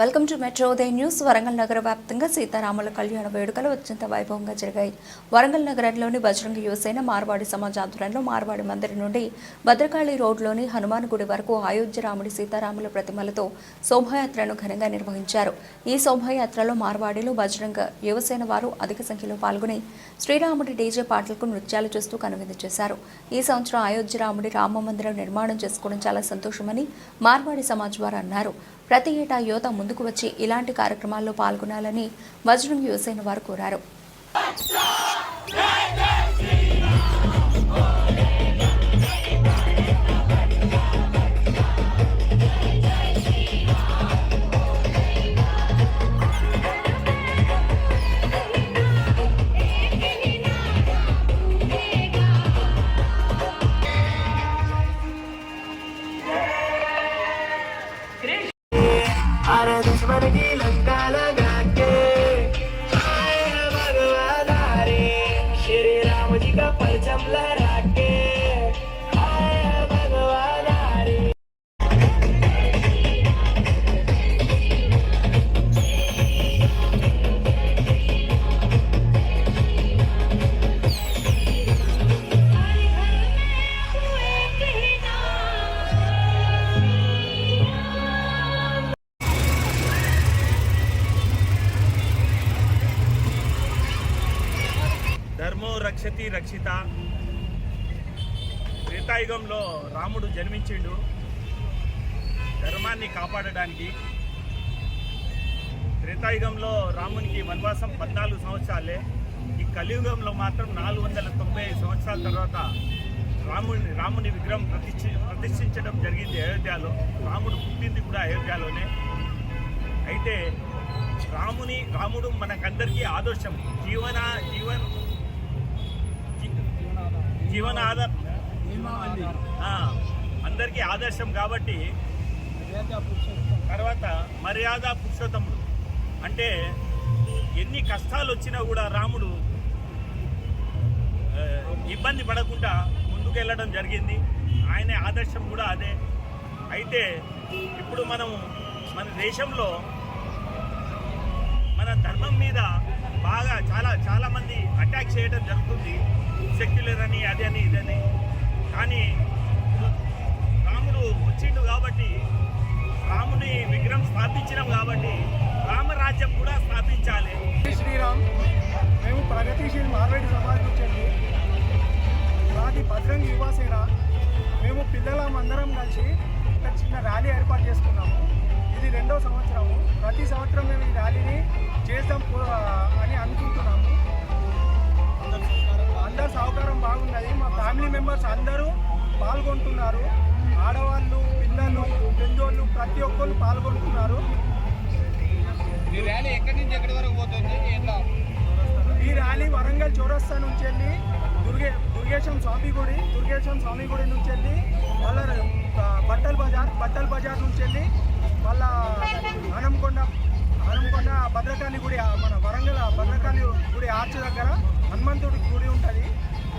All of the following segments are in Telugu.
Welcome to metro Udaya news Warangal నగర వ్యాప్తంగా సీతారాముల కళ్యాణ వేడుకలు అత్యంత వైభవంగా జరిగాయి. వరంగల్ నగరంలోని బజరంగ యువసేన మార్వాడి సమాజ ఆధ్వర్యంలో మార్వాడి మందిరం నుండి భద్రకాళి రోడ్లోని హనుమాన్ గుడి వరకు అయోధ్య రాముడి సీతారాముల ప్రతిమలతో శోభాయాత్రను ఘనంగా నిర్వహించారు. ఈ శోభాయాత్రలో మార్వాడిలో బజరంగ యువసేన వారు అధిక సంఖ్యలో పాల్గొని శ్రీరాముడి డీజే పాటలకు నృత్యాలు చేస్తూ కనువిందు చేశారు. ఈ సంవత్సరం అయోధ్య రాముడి రామ మందిరం నిర్మాణం చేసుకోవడం చాలా సంతోషమని మార్వాడి సమాజ్ వారు అన్నారు. ప్రతి ఏటా యువత ముందుకు వచ్చి ఇలాంటి కార్యక్రమాల్లో పాల్గొనాలని వజ్రం యువసేన వారు కోరారు. परचमला రక్షతి రక్షిత. త్రేతాయుగంలో రాముడు జన్మించిండు. ధర్మాన్ని కాపాడడానికి. త్రేతాయుగంలో రామునికి వనవాసం పద్నాలుగు సంవత్సరాలే. ఈ కలియుగంలో మాత్రం నాలుగు వందల తొంభై ఐదు సంవత్సరాల తర్వాత రాముని రాముని విగ్రహం ప్రతిష్ఠి ప్రతిష్ఠించడం జరిగింది అయోధ్యలో. రాముడు పుట్టింది కూడా అయోధ్యలోనే. అయితే రాముని రాముడు మనకందరికీ ఆదర్శం జీవన జీవన జీవన ఆధార్. అందరికీ ఆదర్శం కాబట్టి తర్వాత మర్యాద పురుషోత్తముడు. అంటే ఎన్ని కష్టాలు వచ్చినా కూడా రాముడు ఇబ్బంది పడకుండా ముందుకెళ్ళడం జరిగింది. ఆయన ఆదర్శం కూడా అదే. అయితే ఇప్పుడు మనము మన దేశంలో మన ధర్మం మీద బాగా చాలా చాలామంది అటాక్ చేయడం జరుగుతుంది. సెక్యులర్ అని అది అని ఇదని కానీ రాముడు వచ్చిండు కాబట్టి రాముని విగ్రహం స్థాపించినాం కాబట్టి రామరాజ్యం కూడా స్థాపించాలి. శ్రీరామ్. మేము ప్రగతిశీల్ మార్వేడి సమాజం వచ్చండి మాది భద్రంగి యువసేన మేము పిల్లలం అందరం కలిసి ఒక చిన్న ర్యాలీ ఏర్పాటు చేసుకున్నాము. ఇది రెండో సంవత్సరము. ప్రతి సంవత్సరం మేము ఈ ర్యాలీని చేద్దాం అని అనుకుంటున్నాము. అందరు సహకారం బాగున్నది. మా ఫ్యామిలీ మెంబర్స్ అందరూ పాల్గొంటున్నారు. ఆడవాళ్ళు పిల్లలు పెద్దోళ్ళు ప్రతి ఒక్కరు పాల్గొంటున్నారు. ఈ ర్యాలీ ఎక్కడి నుంచి ఎక్కడి వరకు పోతుంది? ఈ ర్యాలీ వరంగల్ చౌరస్తా నుంచి వెళ్ళి దుర్గే దుర్గేశం స్వామి గుడి దుర్గేశం స్వామి గుడి నుంచి వెళ్ళి వాళ్ళ బట్టల్ బజార్ బట్టల్ బజార్ నుంచి వాళ్ళ భద్రకాళి గుడి మన వరంగల్ భద్రకాళి గుడి ఆర్చ్ దగ్గర హనుమంతుడి గుడి ఉంటుంది.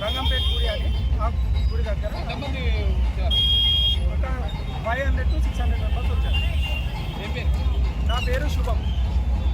రంగంపేట గుడి అని ఆ గుడి దగ్గర.